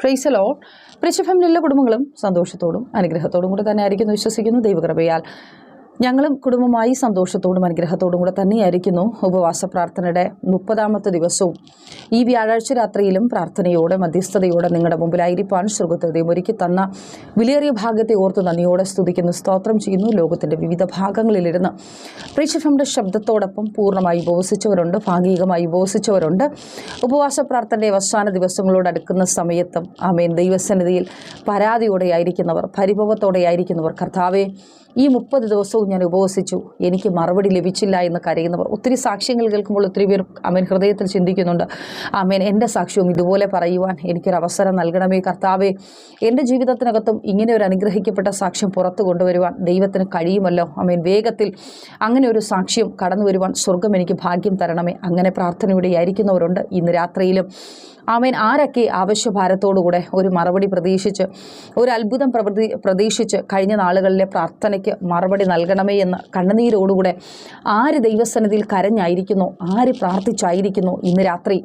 പ്രൈസലോ എല്ലാ കുടുംബങ്ങളും സന്തോഷത്തോടും അനുഗ്രഹത്തോടും കൂടെ തന്നെ ആയിരിക്കുന്നു. വിശ്വസിക്കുന്നു. ദൈവകൃപയാൽ ഞങ്ങളും കുടുംബമായി സന്തോഷത്തോടും അനുഗ്രഹത്തോടും കൂടെ തന്നെയായിരിക്കുന്നു ഉപവാസ പ്രാർത്ഥനയുടെ മുപ്പതാമത്തെ ദിവസവും. ഈ വ്യാഴാഴ്ച രാത്രിയിലും പ്രാർത്ഥനയോടെ മധ്യസ്ഥതയോടെ നിങ്ങളുടെ മുമ്പിലായിരിക്കാൻ സ്വർഗത്തെ ഒരുക്കി തന്ന വിലയേറിയ ഭാഗത്തെ ഓർത്ത് നന്ദിയോടെ സ്തുതിക്കുന്നു സ്തോത്രം ചെയ്യുന്നു ലോകത്തിന്റെ വിവിധ ഭാഗങ്ങളിലിരുന്ന്. പ്രീക്ഷഫമിന്റെ ശബ്ദത്തോടൊപ്പം പൂർണമായി ഉപവസിച്ചവരുണ്ട് ഭാഗികമായി ഉപവസിച്ചവരുണ്ട്. ഉപവാസ പ്രാർത്ഥനയുടെ അവസാന ദിവസങ്ങളോട് അടുക്കുന്ന സമയത്തും ആമേൻ ദൈവസന്നിധിയിൽ പരാതിയോടെയായിരിക്കുന്നവർ പരിഭവത്തോടെയായിരിക്കുന്നവർ കർത്താവെ ഈ മുപ്പത് ദിവസവും ഞാൻ ഉപവസിച്ചു. എനിക്ക് മറുപടി ലഭിച്ചില്ല എന്ന് കരയുന്നവർ ഒത്തിരി സാക്ഷ്യങ്ങൾ കേൾക്കുമ്പോൾ ഒത്തിരി പേർ അമേൻ ഹൃദയത്തിൽ ചിന്തിക്കുന്നുണ്ട്. അമേൻ എന്റെ സാക്ഷ്യവും ഇതുപോലെ പറയുവാൻ എനിക്കൊരു അവസരം നൽകണമേ കർത്താവേ. എന്റെ ജീവിതത്തിനകത്തും ഇങ്ങനെ ഒരു അനുഗ്രഹിക്കപ്പെട്ട സാക്ഷ്യം പുറത്തു കൊണ്ടുവരുവാൻ ദൈവത്തിന് കഴിയുമല്ലോ. അമേൻ വേഗത്തിൽ അങ്ങനെ ഒരു സാക്ഷ്യം കടന്നു വരുവാൻ സ്വർഗം എനിക്ക് ഭാഗ്യം തരണമേ. അങ്ങനെ പ്രാർത്ഥനയുടെ ആയിരിക്കുന്നവരുണ്ട് ഇന്ന് രാത്രിയിലും. ആമേൻ. ആരൊക്കെ ആവശ്യഭാരത്തോടുകൂടെ ഒരു മറുപടി പ്രതീക്ഷിച്ച് ഒരു അത്ഭുതം പ്രവർത്തി പ്രതീക്ഷിച്ച് കഴിഞ്ഞ നാളുകളിലെ പ്രാർത്ഥനയ്ക്ക് മറുപടി നൽകണമേ എന്ന് കണ്ണുനീരോടുകൂടെ ആര് ദൈവസന്നിധിയിൽ കരഞ്ഞായിരിക്കുന്നു ആര് പ്രാർത്ഥിച്ചായിരിക്കുന്നു ഇന്ന് രാത്രി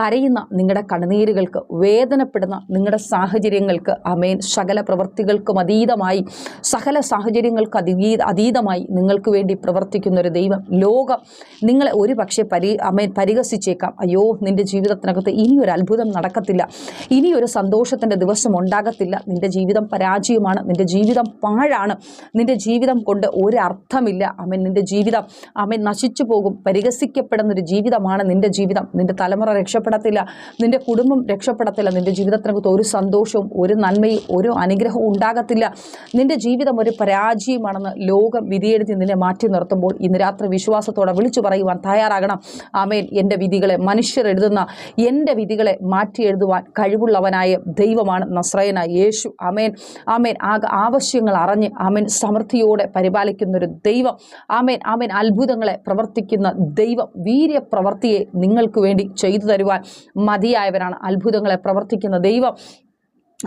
കരയുന്ന നിങ്ങളുടെ കണ്ണുനീരുകൾക്ക് വേദനപ്പെടുന്ന നിങ്ങളുടെ സാഹചര്യങ്ങൾക്ക് അമേൻ സകല പ്രവൃത്തികൾക്കും അതീതമായി സകല സാഹചര്യങ്ങൾക്ക് അതീ അതീതമായി നിങ്ങൾക്ക് വേണ്ടി പ്രവർത്തിക്കുന്ന ഒരു ദൈവം. ലോകം നിങ്ങളെ ഒരു പക്ഷേ പരി അമേൻ പരിഹസിച്ചേക്കാം. അയ്യോ നിന്റെ ജീവിതത്തിനകത്ത് ഇനിയൊരു അത്ഭുതം നടക്കത്തില്ല. ഇനി ഒരു സന്തോഷത്തിന്റെ ദിവസം ഉണ്ടാകത്തില്ല. നിന്റെ ജീവിതം പരാജയമാണ്. നിന്റെ ജീവിതം പാഴാണ്. നിന്റെ ജീവിതം കൊണ്ട് ഒരു അർത്ഥമില്ല അമൻ നിന്റെ ജീവിതം അമ്മ നശിച്ചു പോകും. പരിഹസിക്കപ്പെടുന്നൊരു ജീവിതമാണ് നിന്റെ ജീവിതം. നിന്റെ തലമുറ രക്ഷപ്പെടത്തില്ല. നിന്റെ കുടുംബം രക്ഷപ്പെടത്തില്ല. നിന്റെ ജീവിതത്തിനകത്ത് ഒരു സന്തോഷവും ഒരു നന്മയും ഒരു അനുഗ്രഹവും ഉണ്ടാകത്തില്ല. നിന്റെ ജീവിതം ഒരു പരാജയമാണെന്ന് ലോകം വിധിയെഴുതി നിന്നെ മാറ്റി നിർത്തുമ്പോൾ ഇന്ന് രാത്രി വിശ്വാസത്തോടെ വിളിച്ചു പറയുവാൻ തയ്യാറാകണം. ആമേൻ എന്റെ വിധികളെ മനുഷ്യർ എഴുതുന്ന എന്റെ വിധികളെ മാറ്റി എഴുതുവാൻ കഴിവുള്ളവനായ ദൈവമാണ് നസ്രയനായ യേശു. ആമേൻ. ആമേൻ. ആക ആവശ്യങ്ങൾ അറിഞ്ഞ് ആമേൻ. സമൃദ്ധിയോടെ പരിപാലിക്കുന്ന ഒരു ദൈവം. ആമേൻ. ആമേൻ. അത്ഭുതങ്ങളെ പ്രവർത്തിക്കുന്ന ദൈവം. വീര്യ പ്രവർത്തിയെ നിങ്ങൾക്ക് വേണ്ടി ചെയ്തു തരുവാൻ മതിയായവരാണ് അത്ഭുതങ്ങളെ പ്രവർത്തിക്കുന്ന ദൈവം.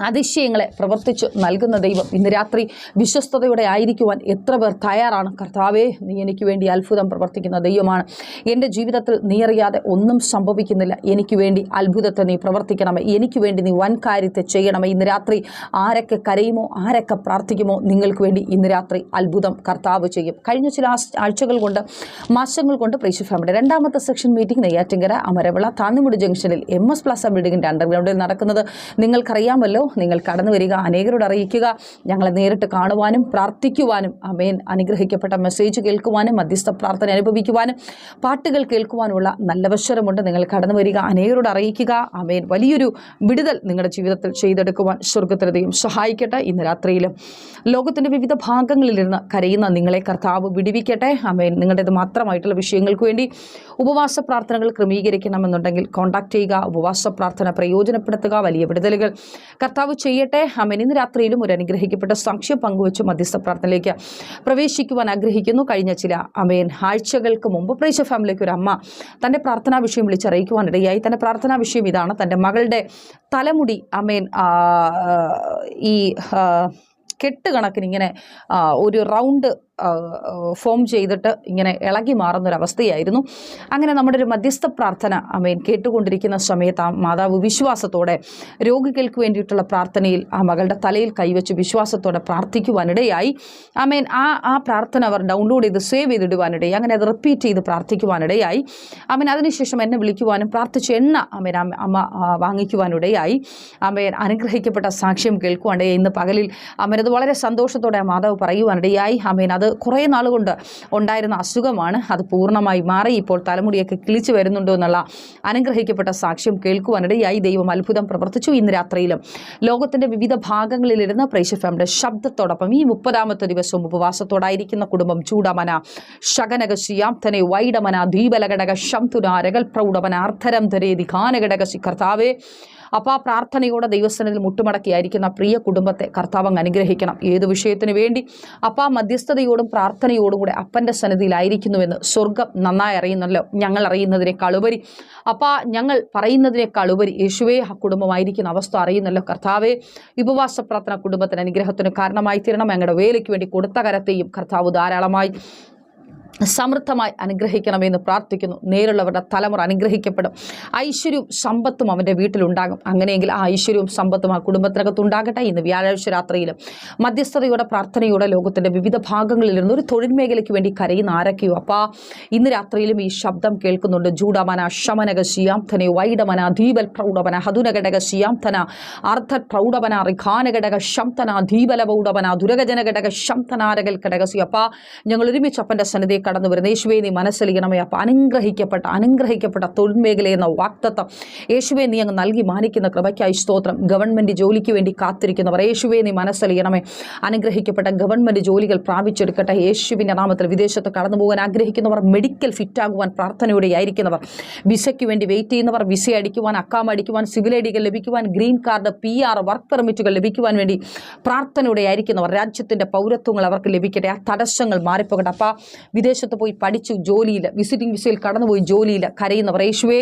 അതിശയങ്ങളെ പ്രവർത്തിച്ചു നൽകുന്ന ദൈവം ഇന്ന് രാത്രി വിശ്വസ്തയോടെ ആയിരിക്കുവാൻ എത്ര പേർ തയ്യാറാണ്? കർത്താവേ നീ എനിക്ക് വേണ്ടി അത്ഭുതം പ്രവർത്തിക്കുന്ന ദൈവമാണ്. എന്റെ ജീവിതത്തിൽ നീ അറിയാതെ ഒന്നും സംഭവിക്കുന്നില്ല. എനിക്ക് വേണ്ടി അത്ഭുതത്തെ നീ പ്രവർത്തിക്കണമേ. എനിക്ക് വേണ്ടി നീ വൻ കാര്യത്തെ ചെയ്യണമേ. ഇന്ന് രാത്രി ആരൊക്കെ കരയുമോ ആരൊക്കെ പ്രാർത്ഥിക്കുമോ നിങ്ങൾക്ക് വേണ്ടി ഇന്ന് രാത്രി അത്ഭുതം കർത്താവ് ചെയ്യും. കഴിഞ്ഞ ചില ആഴ്ച- ആഴ്ചകൾ കൊണ്ട് മാസങ്ങൾ കൊണ്ട് പ്രീശു ഫാമിലി രണ്ടാമത്തെ സെക്ഷൻ മീറ്റിംഗ് നെയ്യാറ്റിങ്കര അമരവിള താന്നിമുടി ജംഗ്ഷനിൽ എം എസ് പ്ലാസ ബിൽഡിങ്ങിന്റെ അണ്ടർഗ്രൗണ്ടിൽ നടക്കുന്നത് നിങ്ങൾക്കറിയാമല്ലോ. നിങ്ങൾ കടന്നു വരിക അനേകരോട് അറിയിക്കുക ഞങ്ങളെ നേരിട്ട് കാണുവാനും പ്രാർത്ഥിക്കുവാനും അമേൻ അനുഗ്രഹിക്കപ്പെട്ട മെസ്സേജ് കേൾക്കുവാനും മധ്യസ്ഥ പ്രാർത്ഥന അനുഭവിക്കുവാനും പാട്ടുകൾ കേൾക്കുവാനുള്ള നല്ല അവസരമുണ്ട്. നിങ്ങൾ കടന്നു വരിക അനേകരോട് അറിയിക്കുക അമേൻ വലിയൊരു വിടുതൽ നിങ്ങളുടെ ജീവിതത്തിൽ ചെയ്തെടുക്കുവാൻ സ്വർഗത്തിലതയും സഹായിക്കട്ടെ. ഇന്ന് രാത്രിയിലും ലോകത്തിന്റെ വിവിധ ഭാഗങ്ങളിലിരുന്ന് കരയുന്ന നിങ്ങളെ കർത്താവ് വിടിവിക്കട്ടെ. അമേൻ നിങ്ങളുടേത് മാത്രമായിട്ടുള്ള വിഷയങ്ങൾക്ക് വേണ്ടി ഉപവാസ പ്രാർത്ഥനകൾ ക്രമീകരിക്കണമെന്നുണ്ടെങ്കിൽ കോൺടാക്ട് ചെയ്യുക ഉപവാസ പ്രാർത്ഥന പ്രയോജനപ്പെടുത്തുക വലിയ വിടുതലുകൾ കർത്താവ് ചെയ്യട്ടെ. അമ്മൻ ഇന്ന് രാത്രിയിലും ഒരു അനുഗ്രഹിക്കപ്പെട്ട സാക്ഷ്യം പങ്കുവച്ച് മധ്യസ്ഥ പ്രാർത്ഥനയിലേക്ക് പ്രവേശിക്കുവാൻ ആഗ്രഹിക്കുന്നു. കഴിഞ്ഞ ചില അമ്മയൻ ആഴ്ചകൾക്ക് മുമ്പ് പ്രേശ ഫാമിലിക്ക് ഒരു അമ്മ തന്റെ പ്രാർത്ഥനാ വിഷയം വിളിച്ചറിയിക്കുവാനിടയായി. തന്റെ പ്രാർത്ഥനാ വിഷയം ഇതാണ്. തന്റെ മകളുടെ തലമുടി അമ്മയൻ ഈ കെട്ടുകണക്കിന് കെട്ട് കണക്കിന് ഇങ്ങനെ ഒരു റൗണ്ട് ഫോം ചെയ്തിട്ട് ഇങ്ങനെ ഇളകി മാറുന്നൊരവസ്ഥയായിരുന്നു. അങ്ങനെ നമ്മുടെ ഒരു മധ്യസ്ഥ പ്രാർത്ഥന അമേൻ കേട്ടുകൊണ്ടിരിക്കുന്ന സമയത്ത് ആ മാതാവ് വിശ്വാസത്തോടെ രോഗികൾക്ക് വേണ്ടിയിട്ടുള്ള പ്രാർത്ഥനയിൽ ആ മകളുടെ തലയിൽ കൈവച്ച് വിശ്വാസത്തോടെ പ്രാർത്ഥിക്കുവാനിടയായി. അമേൻ ആ ആ പ്രാർത്ഥന അവർ ഡൗൺലോഡ് ചെയ്ത് സേവ് ചെയ്തിടുവാനിടയായി. അങ്ങനെ അത് റിപ്പീറ്റ് ചെയ്ത് പ്രാർത്ഥിക്കുവാനിടയായി. അമേൻ അതിനുശേഷം എന്നെ വിളിക്കുവാനും പ്രാർത്ഥിച്ച എണ്ണ അമേൻ അമ്മ വാങ്ങിക്കുവാനിടയായി. അമേൻ അനുഗ്രഹിക്കപ്പെട്ട സാക്ഷ്യം കേൾക്കുവാനിടയായി. ഇന്ന് പകലിൽ അമേൻ അത് വളരെ സന്തോഷത്തോടെ മാതാവ് പറയുവാനിടയായി. അമേൻ അത് കുറേ നാൾ കൊണ്ട് ഉണ്ടായിരുന്ന അസുഖമാണ്. അത് പൂർണമായി മാറി ഇപ്പോൾ തലമുടിയൊക്കെ കിളിച്ചു വരുന്നുണ്ടോ എന്നുള്ള അനുഗ്രഹിക്കപ്പെട്ട സാക്ഷ്യം കേൾക്കുവാനിടയായി ദൈവം അത്ഭുതം പ്രവർത്തിച്ചു ഇന്ന് രാത്രിയിലും. ലോകത്തിന്റെ വിവിധ ഭാഗങ്ങളിലിരുന്ന പ്രേശഫയുടെ ശബ്ദത്തോടൊപ്പം ഈ മുപ്പതാമത്തെ ദിവസവും ഉപവാസത്തോടായിരിക്കുന്ന കുടുംബം ചൂടമന ശകനക തന്നെ വൈഡമന ദ്വീപലഘടക ശംതുനാരകൽ പ്രൗഢമന അർദ്ധരം ധരേതി ഖാനഘടകശി കർത്താവേ അപ്പോൾ ആ പ്രാർത്ഥനയോടെ ദൈവസ്ഥനിൽ മുട്ടുമടക്കിയായിരിക്കുന്ന പ്രിയ കുടുംബത്തെ കർത്താവ് അനുഗ്രഹിക്കണം. ഏത് വിഷയത്തിന് വേണ്ടി അപ്പോൾ ആ മധ്യസ്ഥതയോടും പ്രാർത്ഥനയോടും കൂടെ അപ്പന്റെ സന്നിധിയിലായിരിക്കുന്നുവെന്ന് സ്വർഗം നന്നായി അറിയുന്നല്ലോ. ഞങ്ങൾ അറിയുന്നതിനേക്കാൾ ഉപരി അപ്പോൾ ഞങ്ങൾ പറയുന്നതിനേക്കാൾ ഉപരി യേശുവേ ആ കുടുംബമായിരിക്കുന്ന അവസ്ഥ അറിയുന്നല്ലോ. കർത്താവെ ഉപവാസ പ്രാർത്ഥന കുടുംബത്തിന് അനുഗ്രഹത്തിന് കാരണമായി തീരണം ഞങ്ങളുടെ വേലയ്ക്ക് വേണ്ടി കൊടുത്ത കരത്തെയും കർത്താവ് ധാരാളമായി സമൃദ്ധമായി അനുഗ്രഹിക്കണമെന്ന് പ്രാർത്ഥിക്കുന്നു. നേരുള്ളവരുടെ തലമുറ അനുഗ്രഹിക്കപ്പെടും. ഐശ്വര്യവും സമ്പത്തും അവന്റെ വീട്ടിലുണ്ടാകും. അങ്ങനെയെങ്കിൽ ആ ഐശ്വര്യവും സമ്പത്തും ആ കുടുംബത്തിനകത്ത് ഉണ്ടാകട്ടെ ഇന്ന് വ്യാഴാഴ്ച രാത്രിയിലും. മധ്യസ്ഥതയോടെ പ്രാർത്ഥനയോടെ ലോകത്തിന്റെ വിവിധ ഭാഗങ്ങളിലിരുന്ന് ഒരു തൊഴിൽ മേഖലയ്ക്ക് വേണ്ടി കരയുന്ന ആരൊക്കെയോ? അപ്പോൾ ഇന്ന് രാത്രിയിലും ഈ ശബ്ദം കേൾക്കുന്നുണ്ട്. ജൂഡമന ശമനക ശിയാംധന വൈഡമന ധീബൽ പ്രൗഢവന ഹതുനഘടക ശിയാംധന അർദ്ധ പ്രൗഢവന റിഖാനഘടക ശംതന ധീബല പൗഢവന ദുരഗജനഘടക ശംതനാരകൽ ഘടകസി അപ്പ ഞങ്ങൾ ഒരുമിച്ച് അപ്പന്റെ സന്നിധിയെ കടന്നു വരുന്നത് യേശുവേ നീ മനസ്സലിക്കണമേ അപ്പം. അനുഗ്രഹിക്കപ്പെട്ട അനുഗ്രഹിക്കപ്പെട്ട തൊഴിൽ മേഖല എന്ന വാക്തത്വം യേശുവേ നീ അങ്ങ് നൽകി മാനിക്കുന്ന കൃപയ്ക്കായി സ്തോത്രം. ഗവൺമെന്റ് ജോലിക്ക് വേണ്ടി കാത്തിരിക്കുന്നവർ യേശുവേ നീ മനസ്സലിയണമേ. അനുഗ്രഹിക്കപ്പെട്ട ഗവൺമെന്റ് ജോലികൾ പ്രാപിച്ചെടുക്കട്ടെ. യേശുവിന്റെ നാമത്തിൽ വിദേശത്ത് കടന്നു പോകാൻ ആഗ്രഹിക്കുന്നവർ മെഡിക്കൽ ഫിറ്റാകുവാൻ പ്രാർത്ഥനയോടെ ആയിരിക്കുന്നവർ വിസയ്ക്ക് വേണ്ടി വെയിറ്റ് ചെയ്യുന്നവർ വിസ അടിക്കുവാൻ അക്കാം അടിക്കുവാൻ സിവിൽ ഐഡികൾ ഡികൾ ലഭിക്കുവാൻ green card P R work പെർമിറ്റുകൾ ലഭിക്കുവാൻ വേണ്ടി പ്രാർത്ഥനയോടെ ആയിരിക്കുന്നവർ രാജ്യത്തിന്റെ പൗരത്വങ്ങൾ അവർക്ക് ലഭിക്കട്ടെ. ആ തടസ്സങ്ങൾ മാറിപ്പോകട്ടെ. അപ്പോൾ വിദേശത്ത് പോയി പഠിച്ചു ജോലിയിൽ വിസിറ്റിംഗ് വിസയിൽ കടന്നുപോയി ജോലിയിൽ കരയുന്നവർ യേശുവേ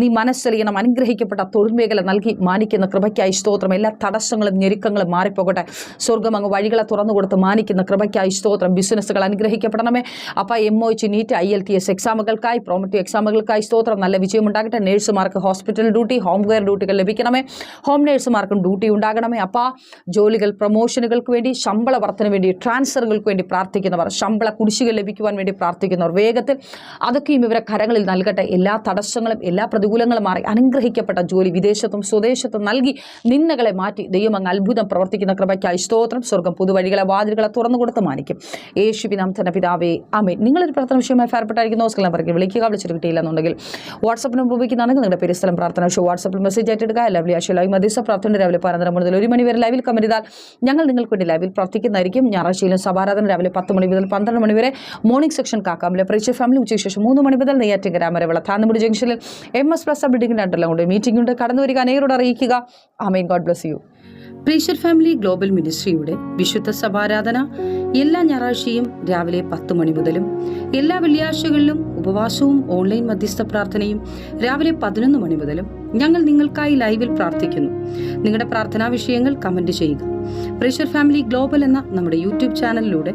നീ മനസ്സറിയണം അനുഗ്രഹിക്കപ്പെട്ട തൊഴിൽ മേഖല നൽകി മാനിക്കുന്ന കൃപയ്ക്കായി സ്തോത്രം. എല്ലാ തടസ്സങ്ങളും ഞെരുക്കങ്ങളും മാറിപ്പോകട്ടെ. സ്വർഗം അങ്ങ് വഴികളെ തുറന്നു കൊടുത്ത് മാനിക്കുന്ന കൃപയ്ക്കായി സ്തോത്രം. ബിസിനസ്സുകൾ അനുഗ്രഹിക്കപ്പെടണമേ. അപ്പം M O H NEET I L T S എക്സാമുകൾക്കായി പ്രോമറ്റീവ് എക്സാമുകൾക്കായി സ്തോത്രം. നല്ല വിജയമുണ്ടാകട്ടെ. നേഴ്സുമാർക്ക് ഹോസ്പിറ്റൽ ഡ്യൂട്ടി ഹോം കെയർ ഡ്യൂട്ടികൾ ലഭിക്കണമേ. ഹോം നേഴ്സുമാർക്കും ഡ്യൂട്ടി ഉണ്ടാകണമേ. അപ്പം ജോലികൾ പ്രൊമോഷനുകൾക്ക് വേണ്ടി ശമ്പള വർധന വേണ്ടി ട്രാൻസ്ഫറുകൾക്ക് വേണ്ടി പ്രാർത്ഥിക്കുന്നവർ ശമ്പള കുടിശ്ശിക ലഭിക്കുവാൻ വേണ്ടി പ്രാർത്ഥിക്കുന്നവർ. വേഗത്തിൽ അതൊക്കെയും ഇവരെ കരങ്ങളിൽ നൽകട്ടെ. എല്ലാ തടസ്സങ്ങളും എല്ലാ പ്രതികൂലങ്ങളും മാറി അനുഗ്രഹിക്കപ്പെട്ട ജോലി വിദേശത്തും സ്വദേശത്തും നൽകി നിന്നകളെ മാറ്റി ദൈവം അത്ഭുതം പ്രവർത്തിക്കുന്ന കൃപയ്ക്കായി സ്തോത്രം. സ്വർഗം പുതുവഴികളെ വാതിലുകളെ തുറന്നു കൊടുത്ത് മാനിക്കും. യേശുവിനാം തന്നെ പിതാവേ അമേ നിങ്ങളൊരു പ്രാർത്ഥന വിഷയമായി ഫേർപ്പെട്ടായിരിക്കുന്ന ഹോസ്കലം പറയും വിളിക്കുക. വിളിച്ചിട്ട് കിട്ടിയില്ലെന്നുണ്ടെങ്കിൽ വാട്സപ്പ് നമ്പർ ഉപയോഗിക്കുന്നതാണെങ്കിൽ നിങ്ങളുടെ പേര് സ്ഥലം പ്രാർത്ഥന. വിഷയം വാട്സപ്പിൽ മെസ്സേജ് ആയിട്ടെടുക്കുക ലവ്ലി ആശയ ലൈവ് മധ്യസ്ഥ പ്രാർത്ഥന രാവിലെ പതിനൊന്നര മുതൽ ഒരു മണി വരെ ലൈവിൽ കമന്റ് ഞങ്ങൾ നിങ്ങൾക്ക് വേണ്ടി ലൈവിൽ പ്രാർത്ഥിക്കുന്നതായിരിക്കും. ഞായറാഴ്ചയിലും സഭാരാധന രാവിലെ പത്ത് മണി മുതൽ പന്ത്രണ്ട് മണി വരെ മോർണിംഗ് സെക്ഷൻ കാക്കാമല്ലേ പ്രീച്ച ഫാമിലി ഉച്ചയ്ക്ക് ശേഷം മൂന്ന് മണി മുതൽ നെയ്യാറ്റിങ്കര മരവിള താന്നുമുടി ജംഗ്ഷനിൽ എം എസ് പ്ലസ് ബിൽഡിംഗിന്റെ അണ്ടർലും കൊണ്ട് മീറ്റിംഗ് ഉണ്ട്. കടന്നു വരിക അനേകരോട് അറിയിക്കുക. ആമേൻ. God bless you പ്രീഷർ family global മിനിസ്ട്രിയുടെ വിശുദ്ധ സഭാരാധന എല്ലാ ഞായറാഴ്ചയും രാവിലെ പത്ത് മണി മുതലും എല്ലാ വെള്ളിയാഴ്ചകളിലും ഉപവാസവും ഓൺലൈൻ മധ്യസ്ഥ പ്രാർത്ഥനയും രാവിലെ പതിനൊന്ന് മണി മുതലും ഞങ്ങൾ നിങ്ങൾക്കായി ലൈവിൽ പ്രാർത്ഥിക്കുന്നു. നിങ്ങളുടെ പ്രാർത്ഥനാ വിഷയങ്ങൾ കമന്റ് ചെയ്യുക. പ്രീഷർ ഫാമിലി ഗ്ലോബൽ എന്ന നമ്മുടെ യൂട്യൂബ് ചാനലിലൂടെ